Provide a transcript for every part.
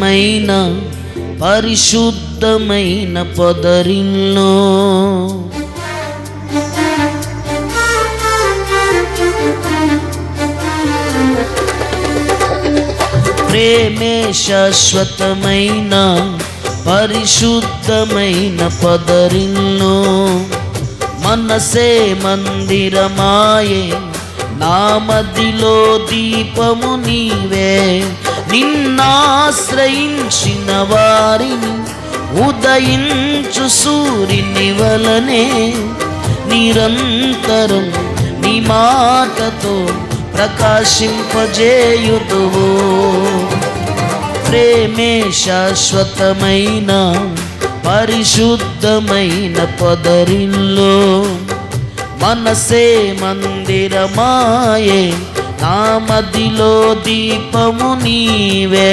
పవిత్రమైన పరిశుద్ధమైన పొదరిల్లో. ప్రేమే శాశ్వతమైన పరిశుద్ధమైన పదరిల్లో. మనసే మందిరమాయే నామదిలో దీపము నీవే. నిన్నాశ్రయించిన వారిని ఉదయించు సూర్యుని వలనే నిరంతరం నీ మాటతో ప్రకాశింపజేయుదువు. ప్రేమే శాశ్వతమైన పరిశుద్ధమైన పదరిల్లో మనసే మందిరమాయే నా మదిలో దీపము నీవే.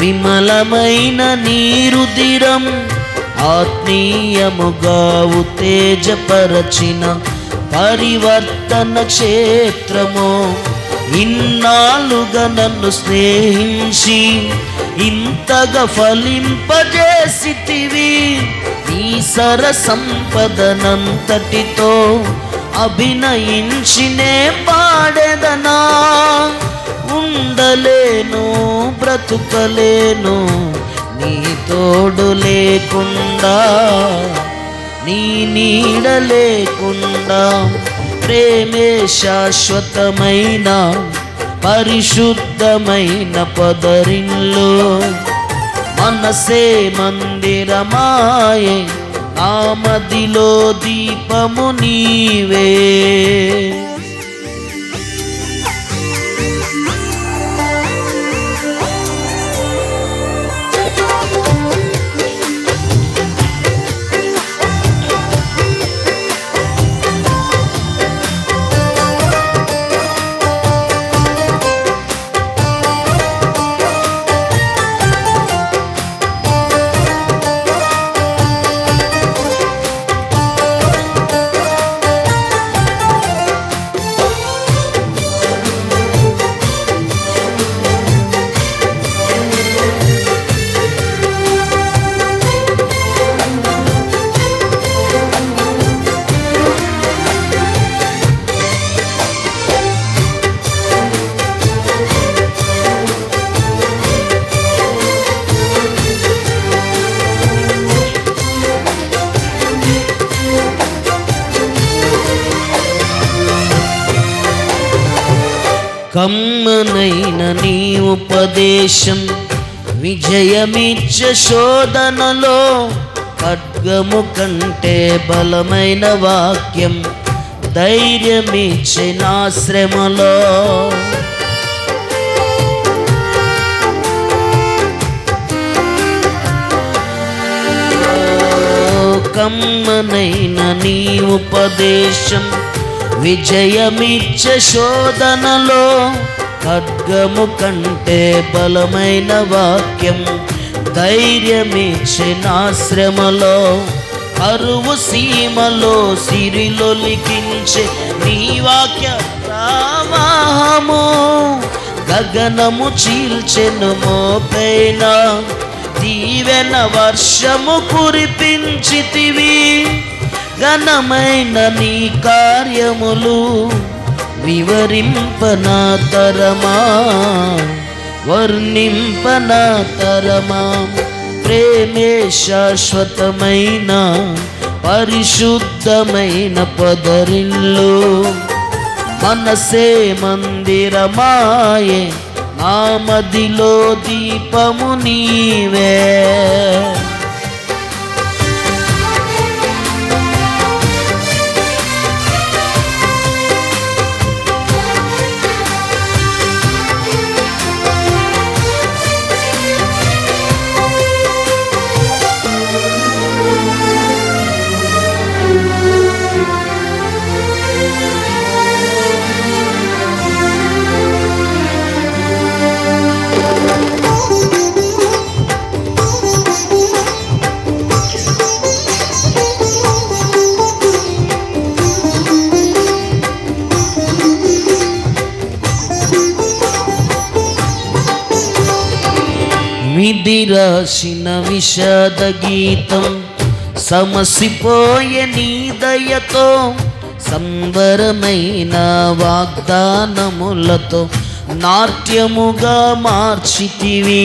విమలమైన నీరుదిరం ఆత్మీయముగా ఉత్తేజపరచిన పరివర్తన క్షేత్రము. ఇన్నాళ్ళుగా నన్ను స్నేహించి ఇంతగా ఫలింపజేసితివి. నీ సర సంపదనంతటితో అభినయించినే పాడెదనా? ఉండలేను బ్రతుకలేను నీ తోడు లేకుండా నీ నీడ లేకుండా ప్రేమే శాశ్వతమైన పరిశుద్ధమైన పదరిల్లో. మనసే మందిరమాయే నామదిలో దీపము నీవే. నైన నీ ఉపదేశం విజయమిచ్చ శోధనలో ఖడ్గము కంటే బలమైన వాక్యం ధైర్యమిచ్చే నా శ్రమలో. కమ్మనైన నీ ఉపదేశం విజయమిచ్చ శోధనలో ఖడ్గము కంటే బలమైన వాక్యం ధైర్యమిచ్చిన శ్రమలో అరువు సీమలో సిరిలో లిఖించే నీ వాక్య ప్రవాహము. గగనము చీల్చెను మోపైన దీవెన వర్షము కురిపించితివి. ఘనమైన నీ కార్యములు వివరింపనా తరమా వర్ణింపనా తరమా ప్రేమే శాశ్వతమైన పరిశుద్ధమైన పదరిల్లు. మనసే మందిరమాయే నా మదిలో దీపము నీవే. ఇది రాసిన విషాద గీతం సమసిపోయే నీ దయతో సంబరమైన వాగ్దానములతో నాట్యముగా మార్చితివి.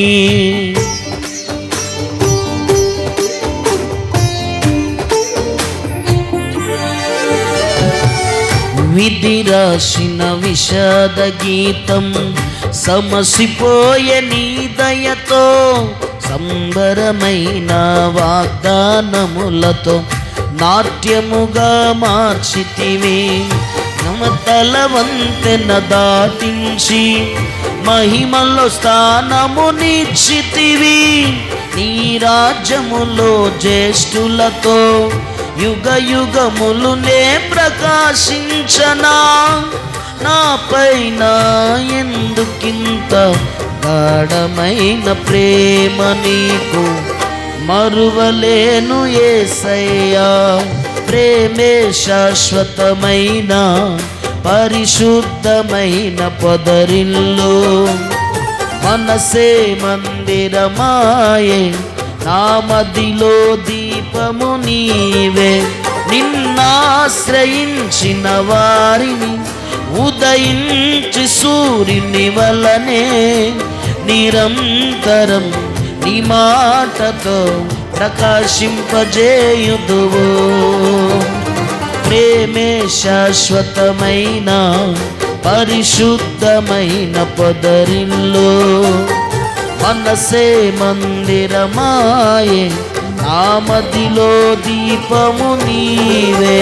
విధి రాసిన విషాద గీతం సమసిపోయే నీ దయతో సంబరమైన వాగ్దానములతో నాట్యముగా మార్చితివి. నమతల వంతెన దాటించి మహిమలో స్థానము నిచ్చితివి నీ రాజ్యములో జ్యేష్ఠులతో యుగ యుగములునే ప్రకాశించనా. నా పైన ఎందుకింత గాఢమైన ప్రేమ నీకు? మరువలేను ఏసయ్యా ప్రేమే శాశ్వతమైన పరిశుద్ధమైన పొదరిల్లు. మనసే మందిరమాయే నా మదిలో దీపము నీవే. నిన్నాశ్రయించిన వారిని ఉదయించి సూర్యుని వలనే నిరంతరం నీ మాటతో ప్రకాశింపజేయుదువు. ప్రేమే శాశ్వతమైన పరిశుద్ధమైన పొదరిల్లు. మనసే మందిరమాయే నా మదిలో దీపము నీవే.